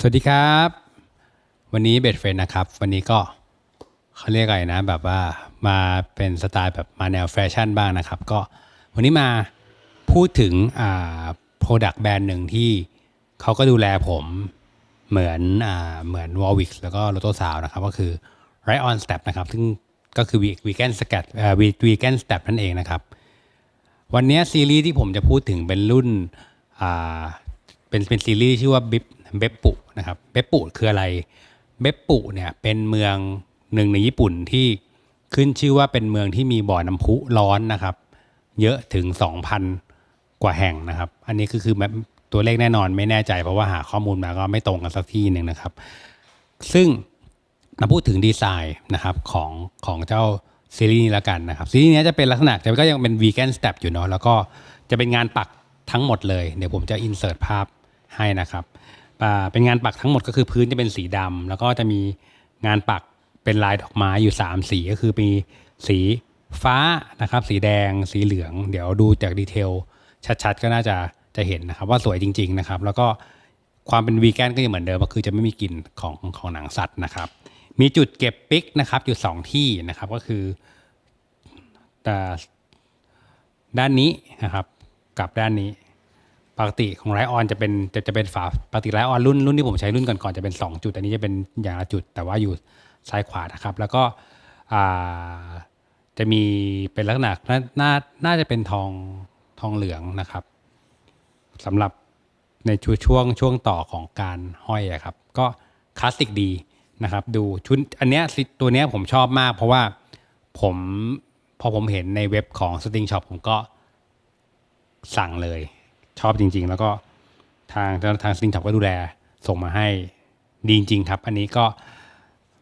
สวัสดีครับ วันนี้เบดเฟรนนะครับ วันนี้ก็เขาเรียกอะไรนะ แบบว่ามาเป็นสไตล์แบบมาแนวแฟชั่นบ้างนะครับ ก็วันนี้มาพูดถึงอ่าโปรดักต์แบรนด์หนึ่งที่เขาก็ดูแลผมเหมือนอ่าเหมือนวอลวิกแล้วก็โลโตสาวนะครับ ก็คือ Right on Step นะครับ ซึ่งก็คือวีแกนสกัดเอ่อวีแกนสเต็ปนั่นเองนะครับ วันนี้ซีรีส์ที่ผมจะพูดถึงเป็นรุ่นอ่าเป็นเป็นซีรีส์ชื่อว่าบิบ เบปปุนะครับเบปปุคืออะไรเบปปุเนี่ยเป็นเมืองหนึ่งในญี่ปุ่นที่ขึ้นชื่อว่าเป็นเมืองที่มีบ่อน้ำพุร้อนนะครับ เยอะถึง 2,000 กว่าแห่งนะครับ อันนี้คือคือตัวเลขแน่นอนไม่แน่ใจเพราะว่าหาข้อมูลมาก็ไม่ตรงกันสักที่หนึ่งนะครับ ซึ่งมาพูดถึงดีไซน์นะครับของของเจ้าซีรีส์นี้แล้วกันนะครับซีรีส์นี้จะเป็นลักษณะแต่ก็ยังเป็นวีแกนสเต็ปอยู่เนาะแล้วก็จะเป็นงานปักทั้งหมดเลย เดี๋ยวผมจะอินเสิร์ตภาพให้นะครับ เป็นงานปักทั้งหมดก็คือพื้นจะเป็นสีดำแล้วก็จะมีงานปักเป็นลายดอกไม้อยู่ 3 สีก็คือมีสีฟ้านะครับ สีแดงสีเหลือง เดี๋ยวดูจากดีเทลชัดๆ ก็น่าจะจะเห็นนะครับ ว่าสวยจริง ๆนะครับ แล้วก็ความเป็นวีแกนก็ยังเหมือนเดิมก็คือจะไม่มีกลิ่นของของหนังสัตว์นะครับ มีจุดเก็บปิกนะครับอยู่สองที่นะครับก็คือด้านนี้นะครับกับด้านนี้ ปกติของไรออนจะเป็นจะจะเป็นฝาปกติไรออนรุ่นรุ่นที่ผมใช้รุ่นก่อนๆจะเป็น 2 จุด อันนี้จะเป็นอย่างละจุด แต่ว่าอยู่ซ้ายขวานะครับ แล้วก็จะมีเป็นลักษณะน่านาน่าจะเป็นทองทองเหลืองนะครับสำหรับในช่วงช่วงช่วงต่อของการห้อยอะครับ ก็คลาสสิกดีนะครับ ดูชุดอันเนี้ยตัวเนี้ยผมชอบมาก เพราะว่าผมพอผมเห็นในเว็บของ Sting Shop ผมก็สั่งเลย ชอบจริง ๆ แล้วก็ทางทาง Sting Shop ก็ดูแลส่งมาให้ดีจริง ๆ ครับ อันนี้ก็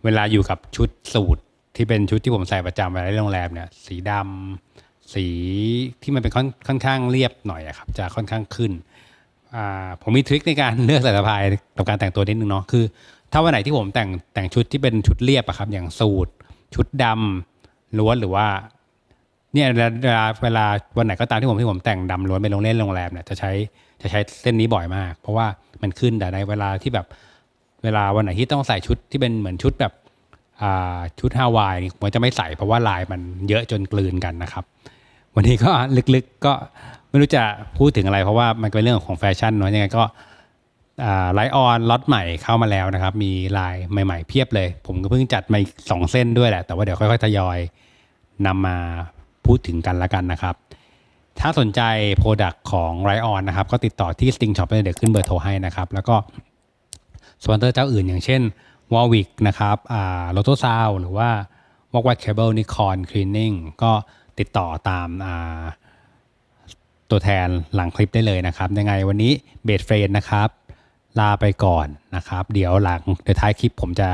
เวลาอยู่กับชุดสูทที่เป็นชุดที่ผมใส่ประจำเวลาที่โรงแรมเนี่ย สีดำสีที่มันเป็นค่อนค่อนข้างเรียบหน่อยครับ จะค่อนข้างขึ้นผมมีทริคในการเลือกสายสะพายกับการแต่งตัวนิดนึงเนาะคือ ถ้าวันไหนที่ผมแต่งแต่งชุดที่เป็นชุดเรียบอะครับ อย่างสูทชุดดำล้วนหรือว่า เนี่ยเวลาเวลาวันไหนก็ตามที่ผมที่ผมแต่งดำล้วนไปโรงเล่นโรงแรมเนี่ยจะใช้จะใช้เส้นนี้บ่อยมาก เพราะว่ามันขึ้นแต่ในเวลาที่แบบเวลาวันไหนที่ต้องใส่ชุดที่เป็นเหมือนชุดแบบอ่าชุดฮาวายนี่ผมจะไม่ใส่เพราะว่าลายมันเยอะจนกลืนกันนะครับ วันนี้ก็ลึกๆก็ไม่รู้จะพูดถึงอะไร เพราะว่ามันเป็นเรื่องของแฟชั่นเนาะยังไงก็ไลออนล็อตใหม่เข้ามาแล้วนะครับ มีลายใหม่ ๆ เพียบเลย ผมก็เพิ่งจัดมาสองเส้นด้วยแหละ แต่ว่าเดี๋ยวค่อยๆทยอยนำมา พูดถึงกันละกันนะครับ ถ้าสนใจโปรดักต์ของไรออนนะครับ ก็ติดต่อที่ Sting Shop เลยเดี๋ยวขึ้นเบอร์โทรให้นะครับ แล้วก็สปอนเซอร์เจ้าอื่นอย่างเช่น w a r w i c k นะครับอ่า Lotto Sound หรือว่า w a l k w a t Cable Nikon Cleaning ก็ติดต่อตามอ่าตัวแทนหลังคลิปได้เลยนะครับ ยังไงวันนี้เบสเฟรนนะครับลาไปก่อนนะครับ เดี๋ยวหลังเดี๋ยวท้ายคลิปผมจะ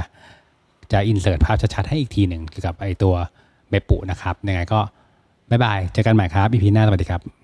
จะอินเสิร์ตภาพชัดๆให้อีกทีหนึ่งเกี่ยวกับไอตัวเบปปุนะครับ ยังไงก็ บ๊ายบาย เจอกันใหม่ครับอีพีหน้าสวัสดีครับ